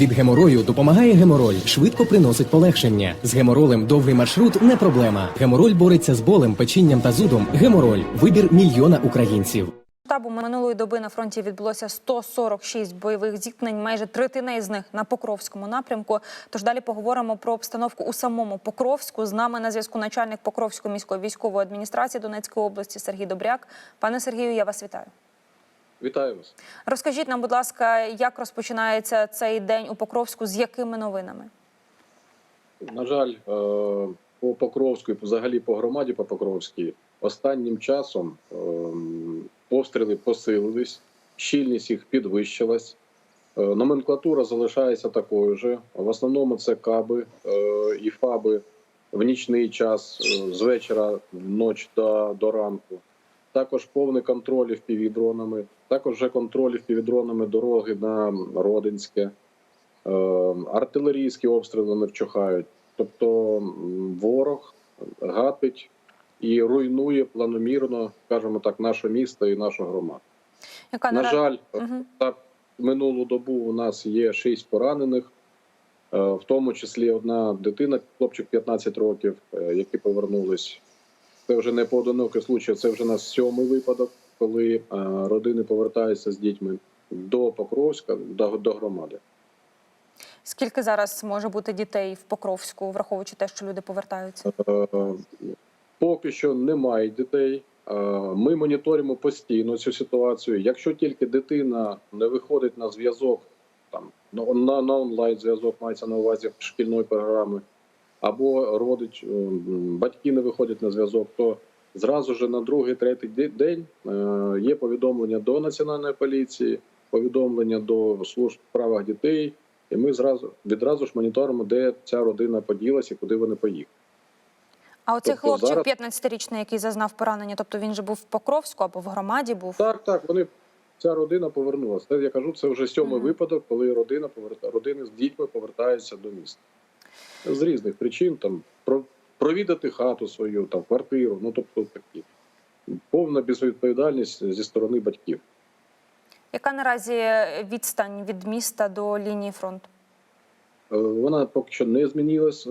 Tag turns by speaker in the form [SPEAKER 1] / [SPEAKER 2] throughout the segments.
[SPEAKER 1] Від геморою допомагає гемороль, швидко приносить полегшення. З геморолем довгий маршрут не проблема. Гемороль бореться з болем, печінням та зудом. Гемороль вибір мільйона українців.
[SPEAKER 2] Штабу минулої доби на фронті відбулося 146 бойових зіткнень, майже третина із них на Покровському напрямку. Тож далі поговоримо про обстановку у самому Покровську. З нами на зв'язку начальник Покровської міської військової адміністрації Донецької області Сергій Добряк. Пане Сергію, я вас вітаю.
[SPEAKER 3] Вітаю вас.
[SPEAKER 2] Розкажіть нам, будь ласка, як розпочинається цей день у Покровську, з якими новинами?
[SPEAKER 3] На жаль, е, по Покровську і взагалі по громаді по Покровській останнім часом е, обстріли посилились, щільність їх підвищилась. Е, Номенклатура залишається такою же. В основному це каби і фаби в нічний час з вечора в ніч до, до ранку. Також повний контроль впівдронами, також вже контроль впівдронами дороги на Родинське. Е, артилерійські обстріли не вчухають. Тобто ворог гатить і руйнує планомірно, скажімо так, наше місто і нашу громаду.
[SPEAKER 2] Яка
[SPEAKER 3] На жаль,
[SPEAKER 2] Мгм.
[SPEAKER 3] за минулу добу у нас є шість поранених, е, в тому числі одна дитина, хлопчик 15 років, е, які повернулись. Це вже не поодинокий случай, це вже у нас сьомий випадок, коли родини повертаються з дітьми до Покровська, до, до громади.
[SPEAKER 2] Скільки зараз може бути дітей в Покровську, враховуючи те, що люди повертаються?
[SPEAKER 3] Поки що немає дітей. Ми моніторимо постійно цю ситуацію. Якщо тільки дитина не виходить на зв'язок, там на, на, на онлайн зв'язок мається на увазі шкільної програми, або родич, е, батьки не виходять на зв'язок, то зразу ж на другий, третій день е, є повідомлення до національної поліції, повідомлення до служб в справах дітей, і ми зразу відразу ж моніторимо, де ця родина поділася і куди вони поїхали.
[SPEAKER 2] А оцей
[SPEAKER 3] Тобто
[SPEAKER 2] хлопчик
[SPEAKER 3] зараз-
[SPEAKER 2] 15-річний, який зазнав поранення, тобто він же був в Покровську або в громаді був.
[SPEAKER 3] Так, так, вони ця родина повернулася. Я кажу, це вже сьомий
[SPEAKER 2] Мгм.
[SPEAKER 3] випадок, коли родина поверта родини з дітьми повертаються до міста з різних причин. Там про провідати хату свою, там квартиру. Ну тобто такі повна безвідповідальність зі сторони батьків.
[SPEAKER 2] Яка наразі відстань від міста до лінії фронту?
[SPEAKER 3] Е, Вона поки що не змінилась Е,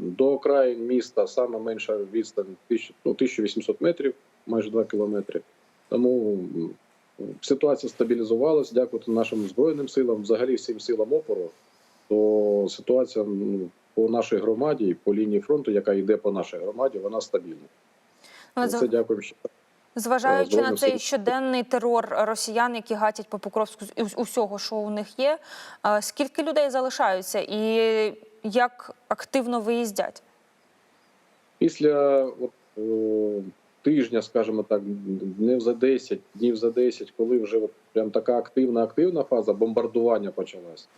[SPEAKER 3] до окраїн міста. Саме менша відстань ну, 1800 метрів, майже 2 кілометри. Тому ситуація стабілізувалась. Дякувати нашим збройним силам, взагалі всім силам опору. То ситуація м, по нашій громаді і по лінії фронту, яка йде по нашій громаді, вона стабільна.
[SPEAKER 2] Ну,
[SPEAKER 3] Це дякуємо ще.
[SPEAKER 2] Зважаючи на цей щоденний терор росіян, які гатять по Покровську усього, що у них є, скільки людей залишаються і як активно виїздять?
[SPEAKER 3] Після от, е, тижня, скажімо так, днів за 10, днів за 10, коли вже от прям така активна активна фаза бомбардування почалась,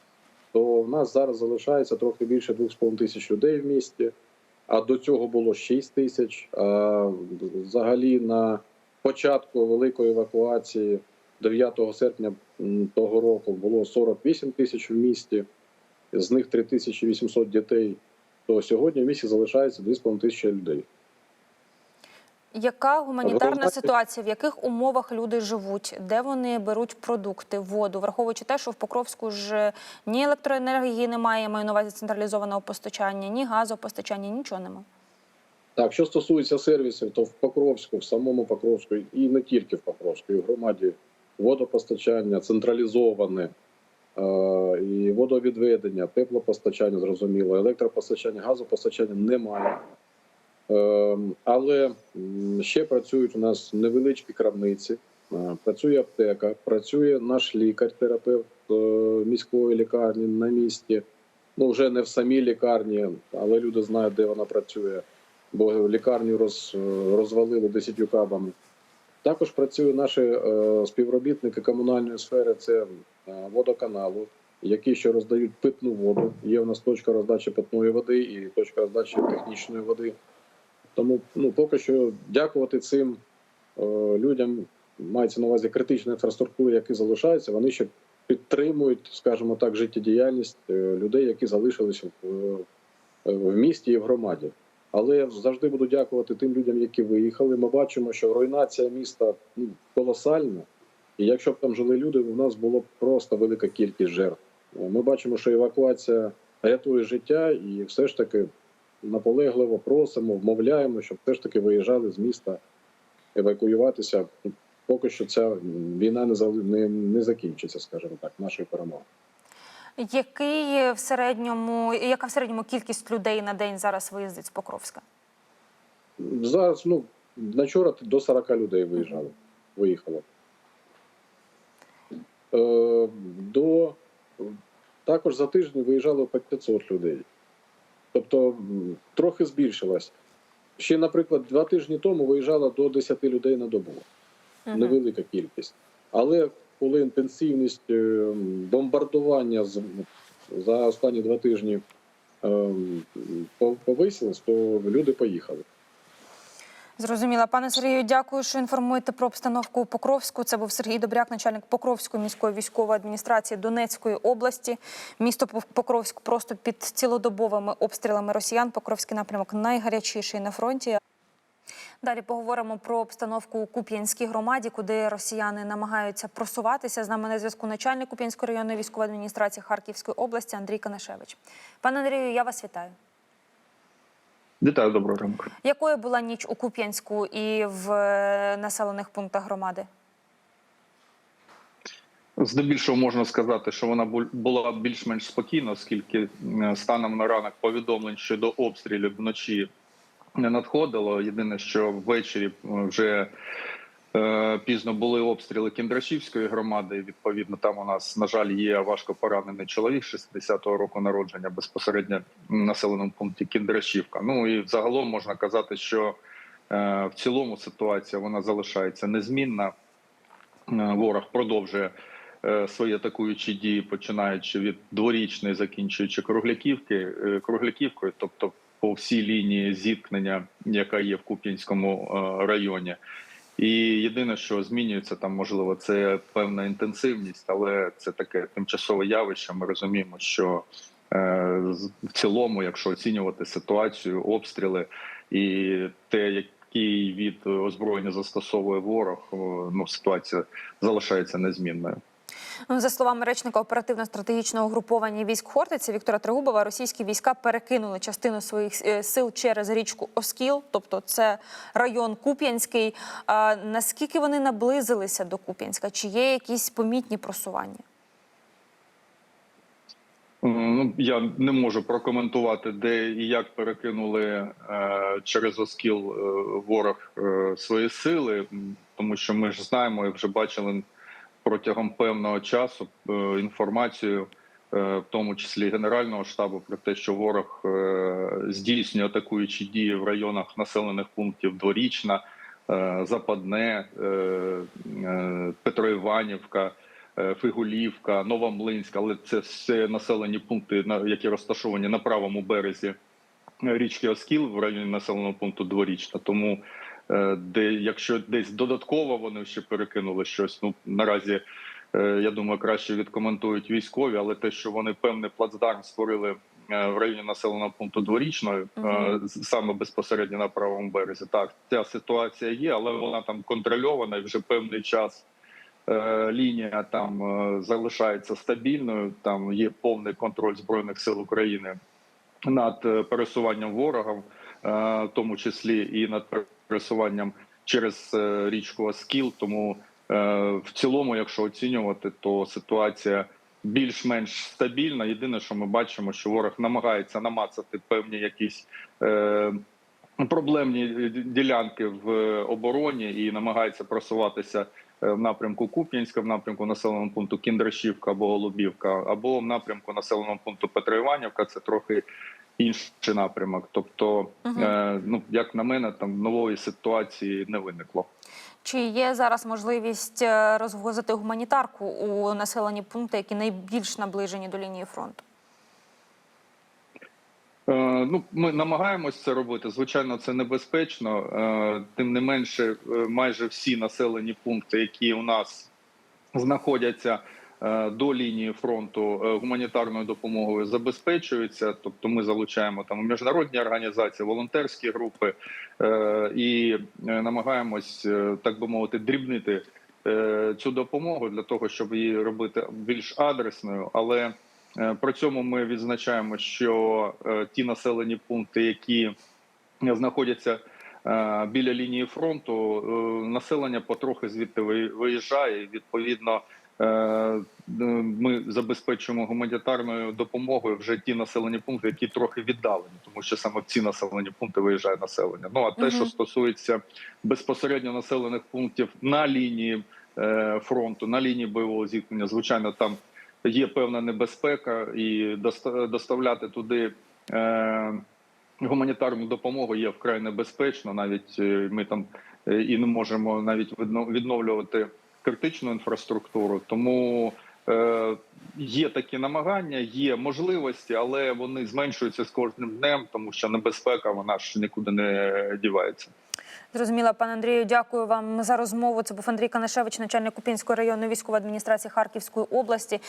[SPEAKER 3] то в нас зараз залишається трохи більше 2,5 тисяч людей в місті. А до цього було 6 тисяч. А взагалі на початку великої евакуації 9 серпня того року було 48 тисяч в місті, з них 3800 дітей. То сьогодні в місті залишається 2,5 тисячі людей.
[SPEAKER 2] Яка гуманітарна ситуація? В яких умовах люди живуть? Де вони беруть продукти, воду, враховуючи те, що в Покровську ж ні електроенергії немає, маю на увазі централізованого постачання, ні газопостачання, нічого немає.
[SPEAKER 3] Так, що стосується сервісів, то в Покровську, в самому Покровську, і не тільки в Покровську, і в громаді водопостачання централізоване, е, і водовідведення, теплопостачання, зрозуміло, електропостачання, газопостачання немає. Е, але ще працюють у нас невеличкі крамниці, е, працює аптека, працює наш лікар-терапевт е, міської лікарні на місці. Ну, вже не в самій лікарні, але люди знають, де вона працює бо лікарню роз, розвалили десятью кабами. Також працюють наші е, співробітники комунальної сфери, це е, водоканалу, які ще роздають питну воду. Є у нас точка роздачі питної води і точка роздачі технічної води. Тому ну, поки що дякувати цим е, людям, мається на увазі критична інфраструктура, які залишаються, вони ще підтримують, скажімо так, життєдіяльність е, людей, які залишилися в, е, в місті і в громаді. Але я завжди буду дякувати тим людям, які виїхали. Ми бачимо, що руйнація міста ну, колосальна. І якщо б там жили люди, у нас було б просто велика кількість жертв. Ми бачимо, що евакуація рятує життя, і все ж таки наполегливо просимо, вмовляємо, щоб все ж таки виїжджали з міста евакуюватися. Поки що ця війна не не, не закінчиться, скажімо так, нашою перемогою.
[SPEAKER 2] Який в середньому, яка в середньому кількість людей на день зараз виїздить з Покровська?
[SPEAKER 3] Зараз ну на вчора до 40 людей виїжджало, виїхало. Е, до також за тиждень виїжджало по 500 людей. Тобто трохи збільшилась. Ще, наприклад, два тижні тому виїжджало до 10 людей на добу. Невелика кількість. Але коли інтенсивність е, бомбардування за останні два тижні е, повисилась, то люди поїхали.
[SPEAKER 2] Зрозуміла. Пане Сергію, дякую, що інформуєте про обстановку у Покровську. Це був Сергій Добряк, начальник Покровської міської військової адміністрації Донецької області. Місто Покровськ просто під цілодобовими обстрілами росіян. Покровський напрямок найгарячіший на фронті. Далі поговоримо про обстановку у Куп'янській громаді, куди росіяни намагаються просуватися. З нами на зв'язку начальник Куп'янської районної військової адміністрації Харківської області Андрій Канашевич. Пане Андрію, я вас вітаю.
[SPEAKER 4] Вітаю, доброго ранку.
[SPEAKER 2] Якою була ніч у Куп'янську і в е, населених пунктах громади?
[SPEAKER 4] Здебільшого можна сказати, що вона була більш-менш спокійна, оскільки е, станом на ранок повідомлень щодо обстрілів вночі не надходило. Єдине, що ввечері е, вже пізно були обстріли Кіндрашівської громади. Відповідно, там у нас, на жаль, є важко поранений чоловік 60-го року народження безпосередньо в населеному пункті Кіндрашівка. Ну і загалом можна казати, що е, в цілому ситуація вона залишається незмінна. Е, Ворог продовжує е, свої атакуючі дії, починаючи від дворічної, закінчуючи кругляківки, е, кругляківкою, тобто по всій лінії зіткнення, яка є в Куп'янському е, районі. І єдине, що змінюється там, можливо, це певна інтенсивність, але це таке тимчасове явище. Ми розуміємо, що е, в цілому, якщо оцінювати ситуацію, обстріли і те, який від озброєння застосовує ворог, ну ситуація залишається незмінною.
[SPEAKER 2] Ну, За словами речника оперативно-стратегічного угруповання військ Хортиці Віктора Тригубова, російські війська перекинули частину своїх е, сил через річку Оскіл, тобто це район Куп'янський. Наскільки вони наблизилися до Куп'янська? Чи є якісь помітні просування?
[SPEAKER 4] Ну, я не можу прокоментувати, де і як перекинули е, через Оскіл е, ворог свої сили, тому що ми ж знаємо і вже бачили протягом певного часу е, інформацію, е, в тому числі Генерального штабу, про те, що ворог е, здійснює атакуючі дії в районах населених пунктів Дворічна, Западне, Петроіванівка. Фигулівка, Новомлинська, але це все населені пункти, які розташовані на правому березі річки Оскіл в районі населеного пункту Дворічна. Тому де, якщо десь додатково вони ще перекинули щось, ну наразі е, я думаю, краще відкоментують військові, але те, що вони певний плацдарм створили е, в районі населеного пункту Дворічної, е,
[SPEAKER 2] Мгм.
[SPEAKER 4] саме безпосередньо на правому березі, так ця ситуація є, але вона там контрольована і вже певний час. Е, Лінія там е, залишається стабільною. Там є повний контроль збройних сил України над е, пересуванням ворога, е, в тому числі і над пересуванням через е, річку Оскіл. Тому е, в цілому, якщо оцінювати, то ситуація більш-менш стабільна. Єдине, що ми бачимо, що ворог намагається намацати певні якісь. е, Проблемні ділянки в обороні і намагається просуватися е, в напрямку Куп'янська, в напрямку населеного пункту Кіндрашівка або Голубівка, або в напрямку населеного пункту Петроіванівка. Це трохи інший напрямок. Тобто, е, ну як на мене, там нової ситуації не виникло.
[SPEAKER 2] Чи є зараз можливість е, розвозити гуманітарку у населені пункти, які найбільш наближені до лінії фронту?
[SPEAKER 4] Е, Ну, ми намагаємось це робити. Звичайно, це небезпечно. Е, Тим не менше, е, майже всі населені пункти, які у нас знаходяться до лінії фронту гуманітарною допомогою, забезпечуються. Тобто, ми залучаємо там міжнародні організації, волонтерські групи і намагаємось, так би мовити, дрібнити цю допомогу для того, щоб її робити більш адресною, але При цьому ми відзначаємо, що е, ті населені пункти, які знаходяться е, біля лінії фронту, е, населення потрохи звідти виїжджає. Відповідно, е, е, ми забезпечуємо гуманітарною допомогою вже ті населені пункти, які трохи віддалені, тому що саме в ці населені пункти виїжджає населення. Ну а те,
[SPEAKER 2] Мгм.
[SPEAKER 4] що стосується безпосередньо населених пунктів на лінії е, фронту, на лінії бойового зіткнення, звичайно, там є певна небезпека, і доста- доставляти туди. Е, Гуманітарну допомогу є вкрай небезпечно. Навіть е, ми там е, і не можемо навіть відно- відновлювати критичну інфраструктуру. Тому є такі намагання, є можливості, але вони зменшуються з кожним днем, тому що небезпека вона ж нікуди не дівається.
[SPEAKER 2] Зрозуміла, пане Андрію, дякую вам за розмову. Це був Андрій Канашевич, начальник Купінської районної військової адміністрації Харківської області.